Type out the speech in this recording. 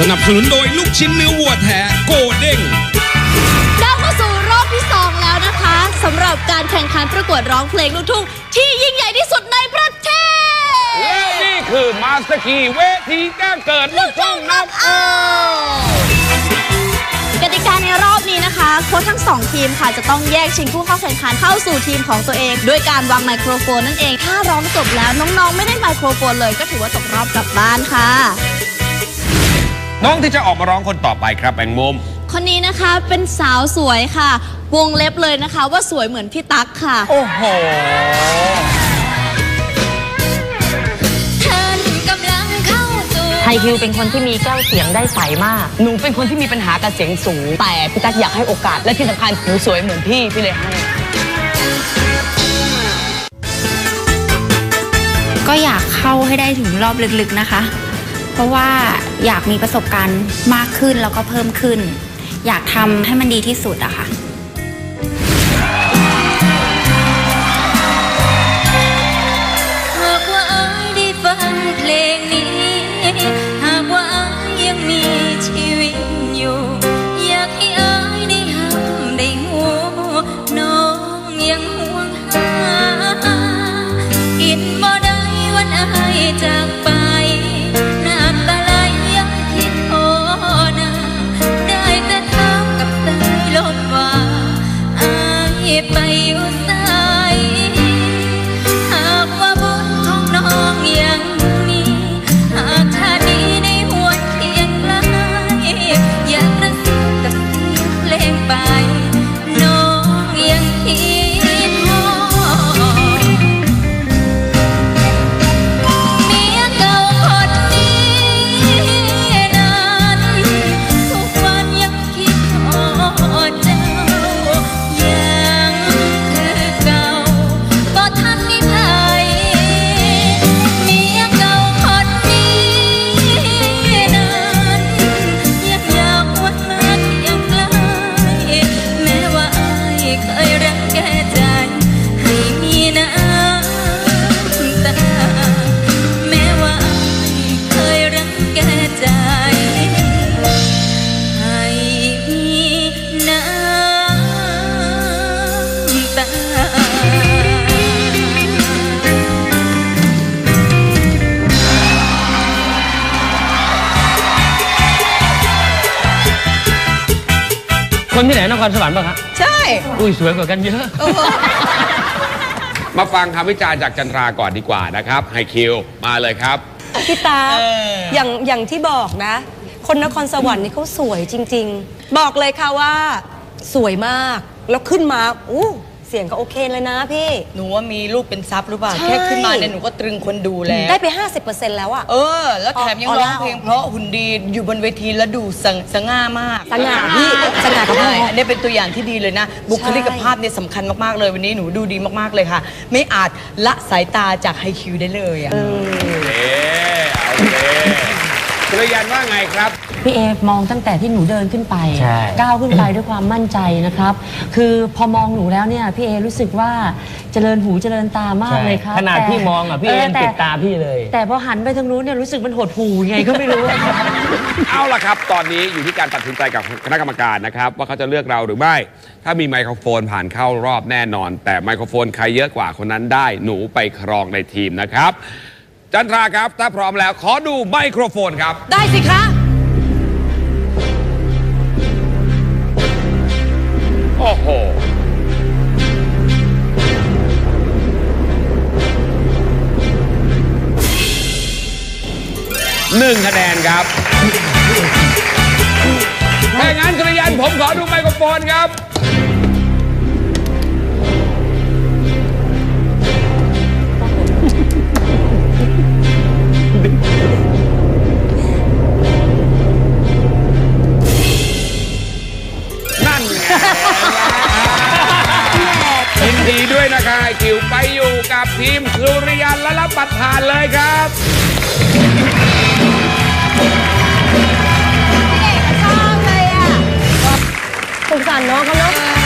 สนับสนุนโดยลูกชิ้นเนื้อวัวแท้โกเด้งเราเข้าสู่รอบที่ 2 แล้วนะคะสำหรับการแข่งขันประกวดร้องเพลงลูกทุ่งที่ยิ่งใหญ่ที่สุดในประเทศ และนี่คือมาสเตอร์คีเวทีแจ้งเกิดลูกทุ่งนับเอากติกาในรอบนี้นะคะ โค้ชทั้ง 2 ทีมค่ะจะต้องแยกชิงผู้เข้าแข่งขันเข้าสู่ทีมของตัวเอง ด้วยการวางไมโครโฟนนั่นเอง ถ้าร้องจบแล้วน้องๆ ไม่ได้ไมโครโฟนเลยก็ถือว่าตกรอบกลับบ้านค่ะ น้องที่จะออกมาร้องคนต่อไปครับแบงมุม คนนี้นะคะเป็นสาวสวยค่ะ วงเล็บเลยนะคะ ว่าสวยเหมือนพี่ตั๊กค่ะ โอ้โหไฮคิวเป็นคนที่มีแก้วเสียงได้ใสมาก หนูเป็นคนที่มีปัญหากับเสียงสูง แต่พี่ตั๊กอยากให้โอกาส และที่สำคัญหนูสวยเหมือนพี่ พี่เลยให้ ก็อยากเข้าให้ได้ถึงรอบลึกๆนะคะเพ ราะว่าอยากมีประสบการณ์มากขึ้นแล้วก็เพิ่มขึ้น อยากทำให้มันดีที่สุดอะค่ะ คนที่ไหนนครสวรรค์ป่ะครับใช่ อุ้ยสวยกว่ากันเยอะมาฟังคำวิจารณ์จากจันทราก่อนดีกว่านะครับไฮคิวมาเลยครับ พี่ตาอย่างอย่างที่บอกนะ คนนครสวรรค์นี่เขาสวยจริง ๆ บอกเลยค่ะว่า สวยมาก แล้วขึ้นมาอู้ เสียงก็โอเคเลยนะพี่ หนูว่ามีลูกเป็นซับหรือเปล่า ใช่ แค่ขึ้นมาเนี่ยหนูก็ตรึงคนดูแล้ว ได้ไป 50%แล้วอะ เออ แล้วแถมยังออร้ร่าองเพลงเพราะหุ่นดีอยู่บนเวทีแล้วดูสงสง่ามากสง่าพี่สง่ากับพ่อ ใช่อันนี้เป็นตัวอย่างที่ดีเลยนะ บุคลิกภาพเนี่ยสำคัญมาก ๆ เลยวันนี้หนูดูดีมาก ๆ เลยค่ะ ไม่อาจละสายตาจากไฮคิวได้เลยอะ เอ๊ะโอเคกระยันว่าไงครับ พี่เอมองตั้งแต่ที่หนูเดินขึ้นไปใช่ ก้าวขึ้นไปด้วยความมั่นใจนะครับ คือพอมองหนูแล้วเนี่ยพี่เอรู้สึกว่าเจริญหูเจริญตามากเลยครับขนาดแต่พี่มองอะพี่เอ็นแต่ติดตาพี่เลย แต่พอหันไปทางนู้นเนี่ยรู้สึกมันหดหูไงก็ไม่รู้ เอาล่ะครับ ตอนนี้อยู่ที่การตัดสินใจกับคณะกรรมการนะครับ ว่าเขาจะเลือกเราหรือไม่ ถ้ามีไมโครโฟนผ่านเข้ารอบแน่นอน แต่ไมโครโฟนใครเยอะกว่าคนนั้นได้ หนูไปครองในทีมนะครับ จันทราครับ ถ้าพร้อมแล้วขอดูไมโครโฟนครับ ได้สิคะ หนึ่งคะแนนครับถ้าอางนั้นกระยันผมขอดูไมโครโฟนครับ นั่นไงยินดีด้วยนะครับคิวไปอยู่กับทีมสุริยันและรับประทานเลยครับ สงสารน้องเขาเนาะ